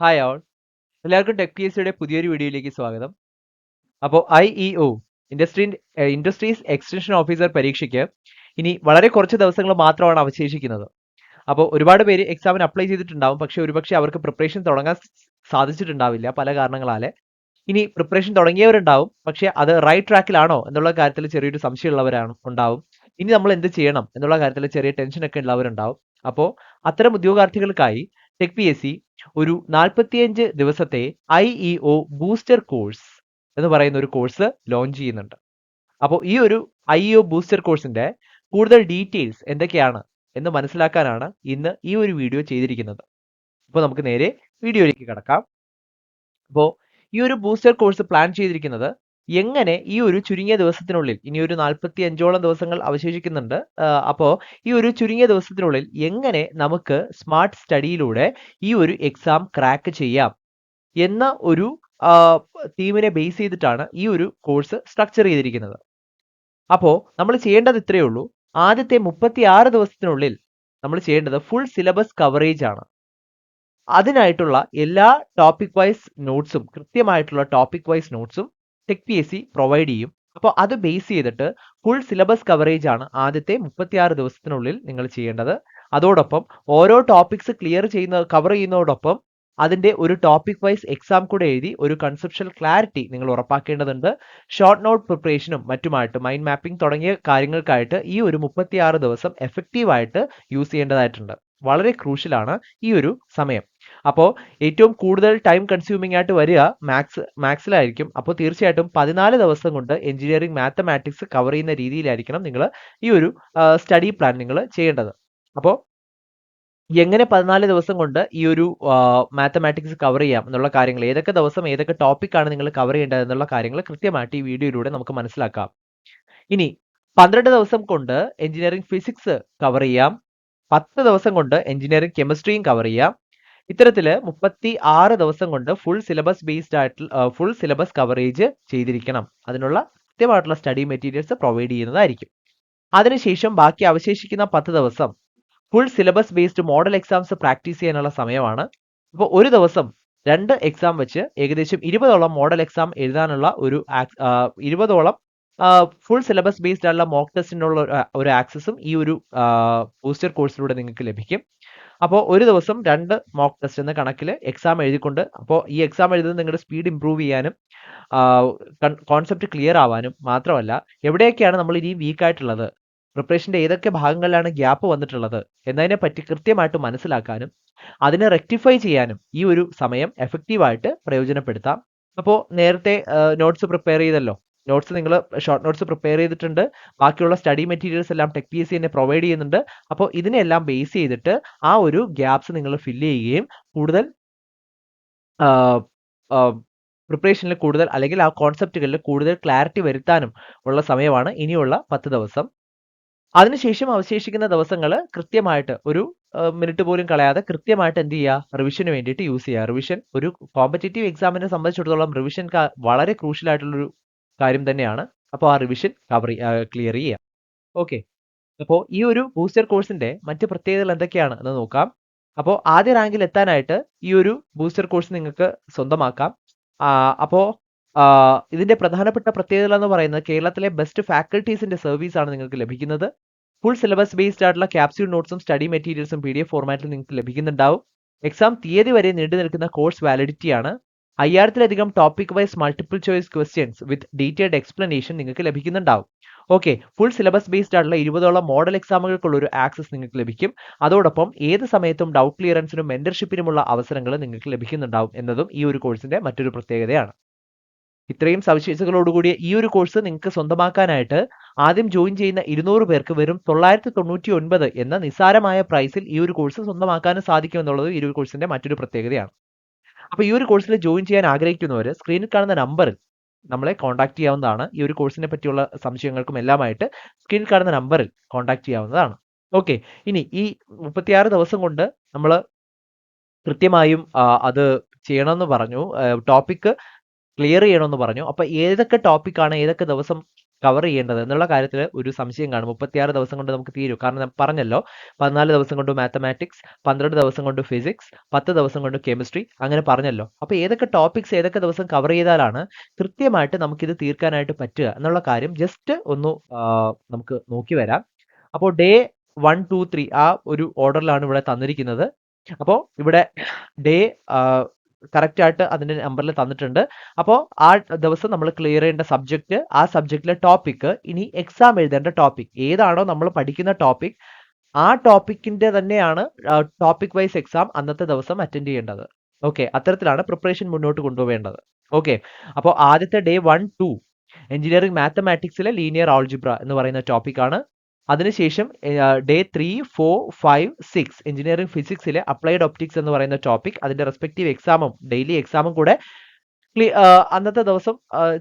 Hi all എല്ലാവർക്കും tech P S സിയുടെ പുതിയൊരു വീഡിയോയിലേക്ക് സ്വാഗതം. അപ്പോൾ I E O industry industries extension officer പരീക്ഷയ്ക്ക് ഇനി വളരെ കുറച്ച് ദിവസങ്ങൾ മാത്രമാണ് അവശേഷിക്കുന്നത്. അപ്പോൾ ഒരുപാട് പേര് എക്സാമിന് അപ്ലൈ ചെയ്തിട്ടുണ്ടാവും പക്ഷേ ഒരുപക്ഷെ അവർക്ക് പ്രിപ്പറേഷൻ തുടങ്ങാൻ സാധിച്ചിട്ടുണ്ടാവില്ല പല കാരണങ്ങളാലെ. ഇനി പ്രിപ്പറേഷൻ തുടങ്ങിയവരുണ്ടാവും പക്ഷേ അത് റൈറ്റ് ട്രാക്കിലാണോ എന്നുള്ള കാര്യത്തിൽ ചെറിയൊരു സംശയമുള്ളവരാണ് ഉണ്ടാവും. ഇനി നമ്മൾ എന്ത് ചെയ്യണം എന്നുള്ള കാര്യത്തിൽ ചെറിയ ടെൻഷനൊക്കെ ഉള്ളവരുണ്ടാവും. അപ്പോൾ അത്തരം ഉദ്യോഗാർത്ഥികൾക്കായി ടെക് പി എസ് സി ഒരു നാൽപ്പത്തിയഞ്ച് ദിവസത്തെ I E O booster course എന്ന് പറയുന്ന ഒരു കോഴ്സ് ലോഞ്ച് ചെയ്യുന്നുണ്ട്. അപ്പോൾ ഈ ഒരു ഐ ഇ ഒ ബൂസ്റ്റർ കോഴ്സിന്റെ കൂടുതൽ ഡീറ്റെയിൽസ് എന്തൊക്കെയാണ് എന്ന് മനസ്സിലാക്കാനാണ് ഇന്ന് ഈ ഒരു വീഡിയോ ചെയ്തിരിക്കുന്നത്. അപ്പോൾ നമുക്ക് നേരെ വീഡിയോയിലേക്ക് കടക്കാം. അപ്പോൾ ഈ ഒരു ബൂസ്റ്റർ കോഴ്സ് പ്ലാൻ ചെയ്തിരിക്കുന്നത് എങ്ങനെ ഈ ഒരു ചുരുങ്ങിയ ദിവസത്തിനുള്ളിൽ ഇനി ഒരു നാൽപ്പത്തി അഞ്ചോളം ദിവസങ്ങൾ അവശേഷിക്കുന്നുണ്ട് അപ്പോൾ ഈ ഒരു ചുരുങ്ങിയ ദിവസത്തിനുള്ളിൽ എങ്ങനെ നമുക്ക് സ്മാർട്ട് സ്റ്റഡിയിലൂടെ ഈ ഒരു എക്സാം ക്രാക്ക് ചെയ്യാം എന്ന ഒരു തീമിനെ ബേസ് ചെയ്തിട്ടാണ് ഈ ഒരു കോഴ്സ് സ്ട്രക്ചർ ചെയ്തിരിക്കുന്നത്. അപ്പോൾ നമ്മൾ ചെയ്യേണ്ടത് ഇത്രയേ ഉള്ളൂ. ആദ്യത്തെ മുപ്പത്തി ആറ് ദിവസത്തിനുള്ളിൽ നമ്മൾ ചെയ്യേണ്ടത് ഫുൾ സിലബസ് കവറേജ് ആണ്. അതിനായിട്ടുള്ള എല്ലാ ടോപ്പിക് വൈസ് നോട്ട്സും കൃത്യമായിട്ടുള്ള topic wise നോട്ട്സും tech P S C provide ചെയ്യും. അപ്പോൾ അത് ബേസ് ചെയ്തിട്ട് ഫുൾ സിലബസ് കവറേജ് ആണ് ആദ്യത്തെ മുപ്പത്തിയാറ് ദിവസത്തിനുള്ളിൽ നിങ്ങൾ ചെയ്യേണ്ടത്. അതോടൊപ്പം ഓരോ ടോപ്പിക്സ് ക്ലിയർ ചെയ്യുന്ന കവർ ചെയ്യുന്നതോടൊപ്പം അതിന്റെ ഒരു ടോപ്പിക് വൈസ് എക്സാം കൂടെ എഴുതി ഒരു കൺസെപ്ഷൽ ക്ലാരിറ്റി നിങ്ങൾ ഉറപ്പാക്കേണ്ടതുണ്ട്. ഷോർട്ട് നോട്ട് പ്രിപ്പറേഷനും മറ്റുമായിട്ട് മൈൻഡ് മാപ്പിംഗ് തുടങ്ങിയ കാര്യങ്ങൾക്കായിട്ട് ഈ ഒരു മുപ്പത്തിയാറ് ദിവസം എഫക്റ്റീവായിട്ട് യൂസ് ചെയ്യേണ്ടതായിട്ടുണ്ട്. വളരെ ക്രൂഷ്യലാണ് ഈ ഒരു സമയം. അപ്പോൾ ഏറ്റവും കൂടുതൽ ടൈം കൺസ്യൂമിംഗ് ആയിട്ട് വരിക മാത്സ് മാത്സിലായിരിക്കും അപ്പോൾ തീർച്ചയായിട്ടും പതിനാല് ദിവസം കൊണ്ട് എഞ്ചിനീയറിംഗ് മാത്തമാറ്റിക്സ് കവർ ചെയ്യുന്ന രീതിയിലായിരിക്കണം നിങ്ങൾ ഈ ഒരു സ്റ്റഡി പ്ലാൻ നിങ്ങൾ ചെയ്യേണ്ടത്. അപ്പോൾ എങ്ങനെ പതിനാല് ദിവസം കൊണ്ട് ഈ ഒരു മാത്തമാറ്റിക്സ് കവർ ചെയ്യാം എന്നുള്ള കാര്യങ്ങൾ ഏതൊക്കെ ദിവസം ഏതൊക്കെ ടോപ്പിക്കാണ് നിങ്ങൾ കവർ ചെയ്യേണ്ടത് എന്നുള്ള കാര്യങ്ങൾ കൃത്യമായിട്ട് ഈ വീഡിയോയിലൂടെ നമുക്ക് മനസ്സിലാക്കാം. ഇനി പന്ത്രണ്ട് ദിവസം കൊണ്ട് എഞ്ചിനീയറിംഗ് ഫിസിക്സ് കവർ ചെയ്യാം. പത്ത് ദിവസം കൊണ്ട് എഞ്ചിനീയറിംഗ് കെമിസ്ട്രിയും കവർ ചെയ്യാം. ഇത്തരത്തിൽ മുപ്പത്തി ആറ് ദിവസം കൊണ്ട് ഫുൾ സിലബസ് ബേസ്ഡ് ആയിട്ട് ഫുൾ സിലബസ് കവറേജ് ചെയ്തിരിക്കണം. അതിനുള്ള കൃത്യമായിട്ടുള്ള സ്റ്റഡി മെറ്റീരിയൽസ് പ്രൊവൈഡ് ചെയ്യുന്നതായിരിക്കും. അതിനുശേഷം ബാക്കി അവശേഷിക്കുന്ന പത്ത് ദിവസം full syllabus based model exams practice ചെയ്യാനുള്ള സമയമാണ്. അപ്പോൾ ഒരു ദിവസം രണ്ട് എക്സാം വെച്ച് ഏകദേശം ഇരുപതോളം മോഡൽ എക്സാം എഴുതാനുള്ള ഒരു ഇരുപതോളം ഫുൾ സിലബസ് ബേസ്ഡ് ആയിട്ടുള്ള മോക്ക് ടെസ്റ്റിനുള്ള ഒരു ആക്സസും ഈ ഒരു പോസ്റ്റർ കോഴ്സിലൂടെ നിങ്ങൾക്ക് ലഭിക്കും. അപ്പോൾ ഒരു ദിവസം രണ്ട് മോക്ക് ടെസ്റ്റ് എന്ന കണക്കിൽ എക്സാം എഴുതിക്കൊണ്ട് അപ്പോൾ ഈ എക്സാം എഴുതുന്നത് നിങ്ങളുടെ സ്പീഡ് ഇമ്പ്രൂവ് ചെയ്യാനും കോൺസെപ്റ്റ് ക്ലിയർ ആവാനും മാത്രമല്ല എവിടെയൊക്കെയാണ് നമ്മൾ ഇനി വീക്ക് ആയിട്ടുള്ളത് പ്രിപ്പറേഷന്റെ ഏതൊക്കെ ഭാഗങ്ങളിലാണ് ഗ്യാപ്പ് വന്നിട്ടുള്ളത് എന്നതിനെ പറ്റി കൃത്യമായിട്ട് മനസ്സിലാക്കാനും അതിനെ റെക്ടിഫൈ ചെയ്യാനും ഈ ഒരു സമയം എഫക്റ്റീവായിട്ട് പ്രയോജനപ്പെടുത്താം. അപ്പോൾ നേരത്തെ നോട്ട്സ് പ്രിപ്പയർ ചെയ്തല്ലോ. നോട്ട്സ് നിങ്ങൾ ഷോർട്ട് നോട്ട്സ് പ്രിപ്പയർ ചെയ്തിട്ടുണ്ട്. ബാക്കിയുള്ള സ്റ്റഡി മെറ്റീരിയൽസ് എല്ലാം ടെക് പി എസ് സി തന്നെ പ്രൊവൈഡ് ചെയ്യുന്നുണ്ട്. അപ്പോൾ ഇതിനെല്ലാം ബേസ് ചെയ്തിട്ട് ആ ഒരു ഗ്യാപ്സ് നിങ്ങൾ ഫില്ല് ചെയ്യുകയും കൂടുതൽ പ്രിപ്പറേഷനിൽ കൂടുതൽ അല്ലെങ്കിൽ ആ കോൺസെപ്റ്റുകളിൽ കൂടുതൽ ക്ലാരിറ്റി വരുത്താനും ഉള്ള സമയമാണ് ഇനിയുള്ള പത്ത് ദിവസം. അതിനുശേഷം അവശേഷിക്കുന്ന ദിവസങ്ങൾ കൃത്യമായിട്ട് ഒരു മിനിറ്റ് പോലും കളയാതെ കൃത്യമായിട്ട് എന്ത് ചെയ്യുക? റിവിഷന് വേണ്ടിയിട്ട് യൂസ് ചെയ്യുക. റിവിഷൻ ഒരു കോമ്പറ്റേറ്റീവ് എക്സാമിനെ സംബന്ധിച്ചിടത്തോളം റിവിഷൻ വളരെ ക്രൂഷ്യൽ ആയിട്ടുള്ളൊരു കാര്യം തന്നെയാണ്. അപ്പോൾ ആ റിവിഷൻ കവർ ക്ലിയർ ചെയ്യുക ഓക്കെ അപ്പോൾ ഈ ഒരു ബൂസ്റ്റർ കോഴ്സിന്റെ മറ്റ് പ്രത്യേകതകൾ എന്തൊക്കെയാണ് എന്ന് നോക്കാം. അപ്പോൾ ആദ്യ റാങ്കിൽ എത്താനായിട്ട് ഈ ഒരു ബൂസ്റ്റർ കോഴ്സ് നിങ്ങൾക്ക് സ്വന്തമാക്കാം. അപ്പോൾ ഇതിന്റെ പ്രധാനപ്പെട്ട പ്രത്യേകതകൾ എന്ന് പറയുന്നത് കേരളത്തിലെ ബെസ്റ്റ് ഫാക്കൽറ്റീസിന്റെ സർവീസ് ആണ് നിങ്ങൾക്ക് ലഭിക്കുന്നത്. ഫുൾ സിലബസ് ബേസ്ഡ് ആയിട്ടുള്ള ക്യാപ്സ്യൂൾ നോട്ട്സും സ്റ്റഡി മെറ്റീരിയൽസും പി ഡി എഫ് ഫോർമാറ്റിൽ നിങ്ങൾക്ക് ലഭിക്കുന്നുണ്ടാവും. എക്സാം തീയതി വരെ നീണ്ടു നിൽക്കുന്ന കോഴ്സ് വാലിഡിറ്റി ആണ്. അയ്യായിരത്തിലധികം topic wise multiple choice questions with detailed explanation നിങ്ങൾക്ക് ലഭിക്കുന്നുണ്ടാവും. ഓക്കെ ഫുൾ സിലബസ് ബേസ്ഡ് ആയിട്ടുള്ള ഇരുപതോളം മോഡൽ എക്സാമുകൾക്കുള്ള ഒരു ആക്സസ് നിങ്ങൾക്ക് ലഭിക്കും. അതോടൊപ്പം ഏത് സമയത്തും ഡൗട്ട് ക്ലിയറൻസിനും മെന്റർഷിപ്പിനുമുള്ള അവസരങ്ങൾ നിങ്ങൾക്ക് ലഭിക്കുന്നുണ്ടാവും എന്നതും ഈ ഒരു കോഴ്സിന്റെ മറ്റൊരു പ്രത്യേകതയാണ്. ഇത്രയും സവിശേഷതകളോടുകൂടിയ ഈ ഒരു കോഴ്സ് നിങ്ങൾക്ക് സ്വന്തമാക്കാനായിട്ട് ആദ്യം ജോയിൻ ചെയ്യുന്ന ഇരുന്നൂറ് പേർക്ക് വെറും തൊള്ളായിരത്തി തൊണ്ണൂറ്റി ഒൻപത് എന്ന നിസാരമായ പ്രൈസിൽ ഈ ഒരു കോഴ്സ് സ്വന്തമാക്കാനും സാധിക്കുമെന്നുള്ളത് ഈ ഒരു കോഴ്സിന്റെ മറ്റൊരു പ്രത്യേകതയാണ്. അപ്പോൾ ഈ ഒരു കോഴ്സിൽ ജോയിൻ ചെയ്യാൻ ആഗ്രഹിക്കുന്നവർ സ്ക്രീനിൽ കാണുന്ന നമ്പറിൽ നമ്മളെ കോൺടാക്ട് ചെയ്യാവുന്നതാണ്. ഈ ഒരു കോഴ്സിനെ പറ്റിയുള്ള സംശയങ്ങൾക്കും എല്ലാമായിട്ട് സ്ക്രീനിൽ കാണുന്ന നമ്പറിൽ കോൺടാക്ട് ചെയ്യാവുന്നതാണ്. ഓക്കെ ഇനി ഈ മുപ്പത്തിയാറ് ദിവസം കൊണ്ട് നമ്മൾ കൃത്യമായും അത് ചെയ്യണമെന്ന് പറഞ്ഞു. ടോപ്പിക് ക്ലിയർ ചെയ്യണമെന്ന് പറഞ്ഞു. അപ്പോൾ ഏതൊക്കെ ടോപ്പിക്കാണ് ഏതൊക്കെ ദിവസം കവർ ചെയ്യേണ്ടത് എന്നുള്ള കാര്യത്തിൽ ഒരു സംശയം കാണും. മുപ്പത്തിയാറ് ദിവസം കൊണ്ട് നമുക്ക് തീരും. കാരണം പറഞ്ഞല്ലോ പതിനാല് ദിവസം കൊണ്ട് മാത്തമാറ്റിക്സ് പന്ത്രണ്ട് ദിവസം കൊണ്ട് ഫിസിക്സ് പത്ത് ദിവസം കൊണ്ട് കെമിസ്ട്രി അങ്ങനെ പറഞ്ഞല്ലോ. അപ്പോൾ ഏതൊക്കെ ടോപ്പിക്സ് ഏതൊക്കെ ദിവസം കവർ ചെയ്താലാണ് കൃത്യമായിട്ട് നമുക്കിത് തീർക്കാനായിട്ട് പറ്റുക എന്നുള്ള കാര്യം ജസ്റ്റ് ഒന്ന് നമുക്ക് നോക്കി വരാം. അപ്പോൾ ഡേ വൺ ടു ത്രീ ആ ഒരു ഓർഡറിലാണ് ഇവിടെ തന്നിരിക്കുന്നത്. അപ്പോൾ ഇവിടെ ഡേ കറക്റ്റ് ആയിട്ട് അതിന്റെ നമ്പറിൽ തന്നിട്ടുണ്ട്. അപ്പോൾ ആ ദിവസം നമ്മൾ ക്ലിയർ ചെയ്യേണ്ട സബ്ജക്റ്റ് ആ സബ്ജക്റ്റിലെ ടോപ്പിക് ഇനി എക്സാം എഴുതേണ്ട ടോപ്പിക് ഏതാണോ നമ്മൾ പഠിക്കുന്ന ടോപ്പിക് ആ ടോപ്പിക്കിന്റെ തന്നെയാണ് ടോപ്പിക് വൈസ് എക്സാം അന്നത്തെ ദിവസം അറ്റൻഡ് ചെയ്യേണ്ടത്. ഓക്കെ അത്തരത്തിലാണ് പ്രിപ്പറേഷൻ മുന്നോട്ട് കൊണ്ടുപോകേണ്ടത്. ഓക്കെ അപ്പോൾ ആദ്യത്തെ ഡേ വൺ ടു എഞ്ചിനീയറിംഗ് മാത്തമാറ്റിക്സിലെ ലീനിയർ ആൾജിബ്ര എന്ന് പറയുന്ന ടോപ്പിക്കാണ് അതിനുശേഷം day three four five six engineering ഫിസിക്സിലെ applied optics എന്ന് പറയുന്ന ടോപ്പിക് അതിന്റെ റെസ്പെക്റ്റീവ് എക്സാമും ഡെയിലി എക്സാമും കൂടെ അന്നത്തെ ദിവസം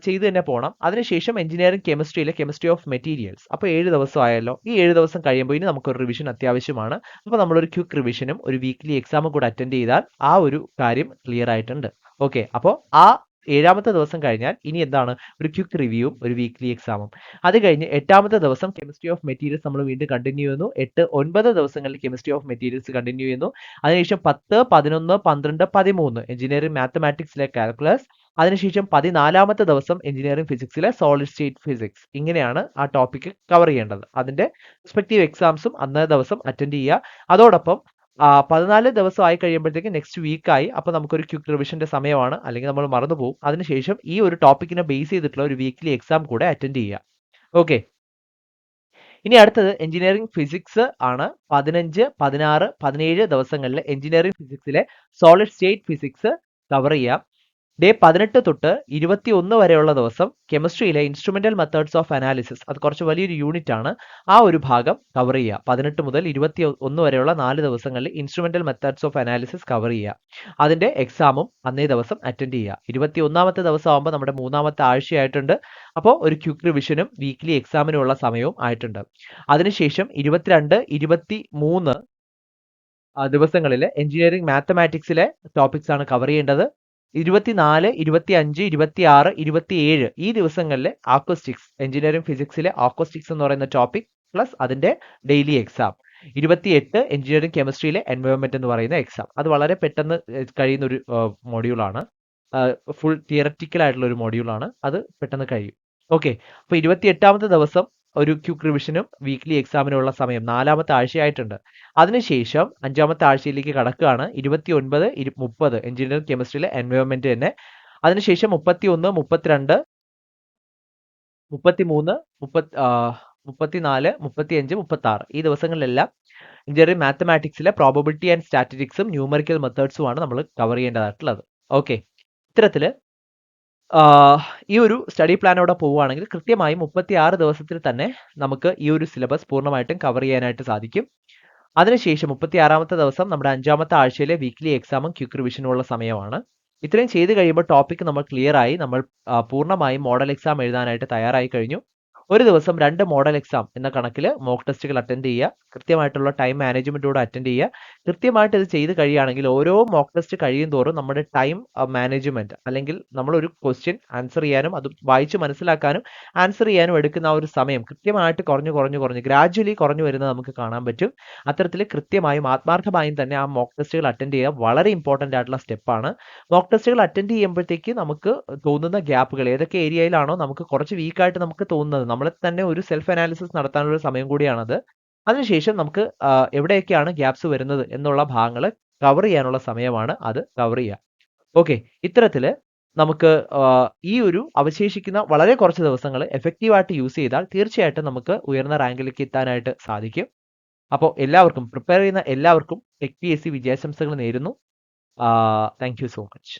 ചെയ്തു തന്നെ പോകണം അതിനുശേഷം എഞ്ചിനീയറിംഗ് കെമിസ്ട്രിയിലെ കെമിസ്ട്രി ഓഫ് മെറ്റീരിയൽസ് അപ്പോൾ ഏഴ് ദിവസം ആയല്ലോ. ഈ ഏഴ് ദിവസം കഴിയുമ്പോൾ ഇനി നമുക്കൊരു റിവിഷൻ അത്യാവശ്യമാണ്. അപ്പോൾ നമ്മളൊരു ക്യുക്ക് റിവിഷനും ഒരു വീക്ക്ലി എക്സാമും കൂടെ അറ്റൻഡ് ചെയ്താൽ ആ ഒരു കാര്യം ക്ലിയർ ആയിട്ടുണ്ട്. ഓക്കെ അപ്പോൾ ആ ഏഴാമത്തെ ദിവസം കഴിഞ്ഞാൽ ഇനി എന്താണ്? ഒരു ക്വിക്ക് റിവ്യൂവും ഒരു വീക്ക്ലി എക്സാമും അത് കഴിഞ്ഞ് എട്ടാമത്തെ ദിവസം കെമിസ്ട്രി ഓഫ് മെറ്റീരിയൽസ് നമ്മൾ വീണ്ടും കണ്ടിന്യൂ ചെയ്യുന്നു. എട്ട് ഒൻപത് ദിവസങ്ങളിൽ കെമിസ്ട്രി ഓഫ് മെറ്റീരിയൽസ് കണ്ടിന്യൂ ചെയ്യുന്നു. അതിനുശേഷം പത്ത് പതിനൊന്ന് പന്ത്രണ്ട് പതിമൂന്ന് എഞ്ചിനീയറിംഗ് മാത്തമാറ്റിക്സിലെ കാൽക്കുലസ് അതിനുശേഷം പതിനാലാമത്തെ ദിവസം എഞ്ചിനീയറിംഗ് ഫിസിക്സിലെ സോളിഡ് സ്റ്റേറ്റ് ഫിസിക്സ് ഇങ്ങനെയാണ് ആ ടോപ്പിക്ക് കവർ ചെയ്യേണ്ടത്. അതിന്റെ റെസ്പെക്റ്റീവ് എക്സാംസും അന്നേ ദിവസം അറ്റൻഡ് ചെയ്യുക. അതോടൊപ്പം പതിനാല് ദിവസം ആയി കഴിയുമ്പോഴത്തേക്ക് നെക്സ്റ്റ് വീക്കായി അപ്പോൾ നമുക്കൊരു ക്വിക്ക് റിവിഷന്റെ സമയമാണ്. അല്ലെങ്കിൽ നമ്മൾ മറന്നുപോകും അതിനുശേഷം ഈ ഒരു ടോപ്പിക്കിനെ ബേസ് ചെയ്തിട്ടുള്ള ഒരു വീക്ക്ലി എക്സാം കൂടെ അറ്റൻഡ് ചെയ്യുക. ഓക്കെ ഇനി അടുത്തത് എഞ്ചിനീയറിംഗ് ഫിസിക്സ് ആണ്. പതിനഞ്ച് പതിനാറ് പതിനേഴ് ദിവസങ്ങളിൽ എഞ്ചിനീയറിംഗ് ഫിസിക്സിലെ സോളിഡ് സ്റ്റേറ്റ് ഫിസിക്സ് കവർ ചെയ്യാം. ഡേ പതിനെട്ട് തൊട്ട് ഇരുപത്തി ഒന്ന് വരെയുള്ള ദിവസം കെമിസ്ട്രിയിലെ ഇൻസ്ട്രുമെന്റൽ മെത്തേഡ്സ് ഓഫ് അനാലിസിസ് അത് കുറച്ച് വലിയൊരു യൂണിറ്റ് ആണ്. ആ ഒരു ഭാഗം കവർ ചെയ്യുക. പതിനെട്ട് മുതൽ ഇരുപത്തി ഒന്ന് വരെയുള്ള നാല് ദിവസങ്ങളിൽ instrumental methods of analysis cover ചെയ്യുക. അതിന്റെ എക്സാമും അന്നേ ദിവസം അറ്റൻഡ് ചെയ്യുക. ഇരുപത്തി ഒന്നാമത്തെ ദിവസം ആകുമ്പോൾ നമ്മുടെ മൂന്നാമത്തെ ആഴ്ചയായിട്ടുണ്ട്. അപ്പോൾ ഒരു ക്യുക്ക് റിവിഷനും വീക്ക്ലി എക്സാമിനുള്ള സമയവും ആയിട്ടുണ്ട്. അതിനുശേഷം ഇരുപത്തിരണ്ട് ഇരുപത്തി മൂന്ന് ദിവസങ്ങളിൽ എഞ്ചിനീയറിംഗ് മാത്തമാറ്റിക്സിലെ ടോപ്പിക്സ് ആണ് കവർ ചെയ്യേണ്ടത്. ഇരുപത്തിനാല് ഇരുപത്തി അഞ്ച് ഇരുപത്തി ആറ് ഇരുപത്തി ഏഴ് ഈ ദിവസങ്ങളിൽ ആക്കോസ്റ്റിക്സ് എഞ്ചിനീയറിംഗ് ഫിസിക്സിലെ ആക്കോസ്റ്റിക്സ് എന്ന് പറയുന്ന ടോപ്പിക് പ്ലസ് അതിന്റെ ഡെയിലി എക്സാം ഇരുപത്തിയെട്ട് എഞ്ചിനീയറിംഗ് കെമിസ്ട്രിയിലെ എൻവയോൺമെന്റ് എന്ന് പറയുന്ന എക്സാം അത് വളരെ പെട്ടെന്ന് കഴിയുന്ന ഒരു മൊഡ്യൂളാണ് ഫുൾ തിയററ്റിക്കൽ ആയിട്ടുള്ള ഒരു മൊഡ്യൂളാണ് അത് പെട്ടെന്ന് കഴിയും. ഓക്കെ അപ്പോൾ ഇരുപത്തി എട്ടാമത്തെ ദിവസം ഒരു ക്യുക്ക് റിവിഷനും വീക്ക്ലി എക്സാമിനുള്ള സമയം നാലാമത്തെ ആഴ്ചയായിട്ടുണ്ട്. അതിനുശേഷം അഞ്ചാമത്തെ ആഴ്ചയിലേക്ക് കടക്കുകയാണ്. ഇരുപത്തി ഒൻപത് മുപ്പത് എഞ്ചിനീയറിംഗ് കെമിസ്ട്രിയിലെ എൻവയോൺമെന്റ് തന്നെ. അതിനുശേഷം മുപ്പത്തി ഒന്ന് മുപ്പത്തിരണ്ട് മുപ്പത്തി മൂന്ന് മുപ്പത്തി മുപ്പത്തിനാല് മുപ്പത്തി അഞ്ച് മുപ്പത്തി ആറ് ഈ ദിവസങ്ങളിലെല്ലാം എഞ്ചിനീയറിംഗ് മാത്തമാറ്റിക്സിലെ പ്രോബബിലിറ്റി ആൻഡ് സ്റ്റാറ്റിസ്റ്റിക്സും ന്യൂമറിക്കൽ മെത്തേഡ്സും ആണ് നമ്മൾ കവർ ചെയ്യേണ്ടതായിട്ടുള്ളത്. ഓക്കെ ഇത്തരത്തിൽ ഈ ഒരു സ്റ്റഡി പ്ലാനോടെ പോവുകയാണെങ്കിൽ കൃത്യമായി മുപ്പത്തി ആറ് ദിവസത്തിൽ തന്നെ നമുക്ക് ഈ ഒരു സിലബസ് പൂർണമായിട്ടും കവർ ചെയ്യാനായിട്ട് സാധിക്കും. അതിനുശേഷം മുപ്പത്തി ആറാമത്തെ ദിവസം നമ്മുടെ അഞ്ചാമത്തെ ആഴ്ചയിലെ വീക്ക്ലി എക്സാമും ക്യുക്ക് റിവിഷനുമുള്ള സമയമാണ്. ഇത്രയും ചെയ്ത് കഴിയുമ്പോൾ ടോപ്പിക് നമ്മൾ ക്ലിയർ ആയി നമ്മൾ പൂർണമായും മോഡൽ എക്സാം എഴുതാനായിട്ട് തയ്യാറായി കഴിഞ്ഞു. ഒരു ദിവസം രണ്ട് മോഡൽ എക്സാം എന്ന കണക്കിൽ മോക്ക് ടെസ്റ്റുകൾ അറ്റൻഡ് ചെയ്യുക കൃത്യമായിട്ടുള്ള ടൈം മാനേജ്മെന്റോടെ അറ്റൻഡ് ചെയ്യുക. കൃത്യമായിട്ട് ഇത് ചെയ്ത് കഴിയുകയാണെങ്കിൽ ഓരോ മോക്ക് ടെസ്റ്റ് കഴിയും തോറും നമ്മുടെ ടൈം മാനേജ്മെന്റ് അല്ലെങ്കിൽ നമ്മൾ ഒരു ക്വസ്റ്റ്യൻ ആൻസർ ചെയ്യാനും അത് വായിച്ച് മനസ്സിലാക്കാനും ആൻസർ ചെയ്യാനും എടുക്കുന്ന ആ ഒരു സമയം കൃത്യമായിട്ട് കുറഞ്ഞു കുറഞ്ഞു കുറഞ്ഞു ഗ്രാജ്വലി കുറഞ്ഞു വരുന്നത് നമുക്ക് കാണാൻ പറ്റും. അത്തരത്തിൽ കൃത്യമായും ആത്മാർത്ഥമായും തന്നെ ആ മോക്ക് ടെസ്റ്റുകൾ അറ്റൻഡ് ചെയ്യുക വളരെ ഇമ്പോർട്ടന്റ് ആയിട്ടുള്ള സ്റ്റെപ്പാണ് മോക്ക് ടെസ്റ്റുകൾ അറ്റൻഡ് ചെയ്യുമ്പോഴത്തേക്ക് നമുക്ക് തോന്നുന്ന ഗ്യാപ്പുകൾ ഏതൊക്കെ ഏരിയയിലാണോ നമുക്ക് കുറച്ച് വീക്കായിട്ട് നമുക്ക് തോന്നുന്നത്. നമ്മളെ തന്നെ ഒരു സെൽഫ് അനാലിസിസ് നടത്താനുള്ള സമയം കൂടിയാണത്. അതിനുശേഷം നമുക്ക് എവിടെയൊക്കെയാണ് ഗ്യാപ്സ് വരുന്നത് എന്നുള്ള ഭാഗങ്ങൾ കവർ ചെയ്യാനുള്ള സമയമാണ് അത് കവർ ചെയ്യുക. ഓക്കെ ഇത്തരത്തിൽ നമുക്ക് ഈ ഒരു അവശേഷിക്കുന്ന വളരെ കുറച്ച് ദിവസങ്ങൾ എഫക്റ്റീവായിട്ട് യൂസ് ചെയ്താൽ തീർച്ചയായിട്ടും നമുക്ക് ഉയർന്ന റാങ്കിലേക്ക് എത്താനായിട്ട് സാധിക്കും. അപ്പോൾ എല്ലാവർക്കും പ്രിപ്പയർ ചെയ്യുന്ന എല്ലാവർക്കും ടെക് പി എസ് സി വിജയാശംസകൾ നേരുന്നു. Thank you so much